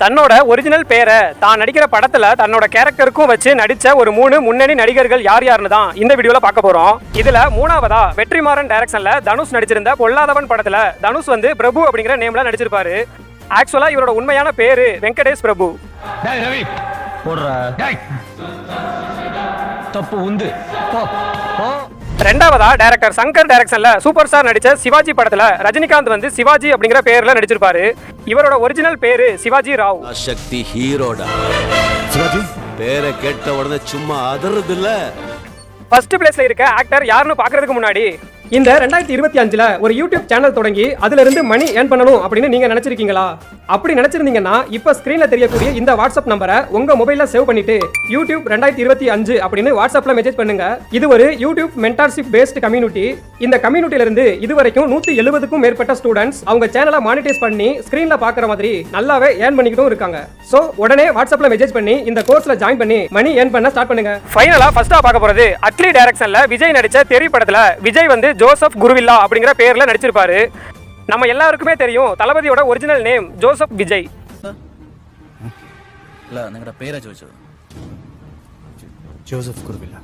தன்னோட ஒரிஜினல் பேரை தான் நடிக்கிற படத்துல தன்னோட கேரக்டருக்கும் வச்சு நடிச்ச ஒரு மூணு முன்னணி நடிகர்கள் யார் யாருன்னு தான் இந்த வீடியோல பார்க்க போறோம். இதுல மூணாவதா வெற்றிமாறன் டைரக்ஷன்ல தனுஷ் நடிச்சிருந்த பொல்லாதவன் படத்துல தனுஷ் வந்து பிரபு அப்படிங்கிற நேம்ல நடிச்சிருப்பாரு. ஆக்சுவலா இவரோட உண்மையான பேரு வெங்கடேஷ் பிரபு. தப்பு உந்து ரெண்டாவதா டைரக்டர் சங்கர் டைரக்ஷன்ல சூப்பர் ஸ்டார் நடிச்ச சிவாஜி படத்துல ரஜினிகாந்த் வந்து சிவாஜி அப்படிங்கிற பேர்ல நடிச்சிருப்பாரு. இவரோட ஒரிஜினல் பேரு சிவாஜி ராவ். சக்தி ஹீரோடா. சிவாஜி பேரை கேட்ட உடனே சும்மா அதறது இல்ல ஃபர்ஸ்ட் பிளேஸ்ல இருக்க ஆக்டர் யாருன்னு பாக்குறதுக்கு முன்னாடி இந்த ரெண்டாயிரத்தி இருபத்தி அஞ்சுல ஒரு யூடியூப் சேனல் தொடங்கி அதுல இருந்து மணி ஏர்ன் பண்ணணும் அப்படின்னு நீங்க நினைச்சிருக்கீங்களா? அப்படி நினைச்சிருந்தீங்கன்னா இப்ப ஸ்கிரீன்ல தெரியக்கூடிய இந்த வாட்ஸ்அப் நம்பரை உங்க மொபைல்ல சேவ் பண்ணிட்டு யூடியூப் ரெண்டாயிரத்தி இருபத்தி அஞ்சு அப்படின்னு வாட்ஸ்அப்ல மெசேஜ் பண்ணுங்க. இது ஒரு யூடியூப் மென்டார்ஷிப் பேஸ்ட் கம்யூனிட்டி இந்த கம்யூனிட்டில இருந்து இதுவரைக்கும் நூத்தி எழுபதுக்கும் மேற்பட்ட ஸ்டூடெண்ட்ஸ் அவங்க சேனலை மானிட்டைஸ் பண்ணி ஸ்கிரீன்ல பாக்குற மாதிரி நல்லாவே ஏர்ன் பண்ணிக்கிட்டும் இருக்காங்க. சோ உடனே வாட்ஸ்அப்ல மெசேஜ் பண்ணி இந்த கோர்ஸ்ல ஜாயின் பண்ணி மணி ஏர்ன் பண்ண ஸ்டார்ட் பண்ணுங்க. ஃபைனலா ஃபர்ஸ்டா பார்க்க போறது அட்லி டைரக்ஷன்ல விஜய் நடிச்ச தெரி படத்துல. விஜய் வந்து ஜோசப் குருவில்லா அப்படிங்கிற பேரில் நடிச்சிருப்பாரு. நம்ம எல்லாருக்குமே தெரியும் தளபதியோட ஒரிஜினல் நேம் ஜோசப் விஜய். இல்லை பேரை ஜோசப் குருவில்லா.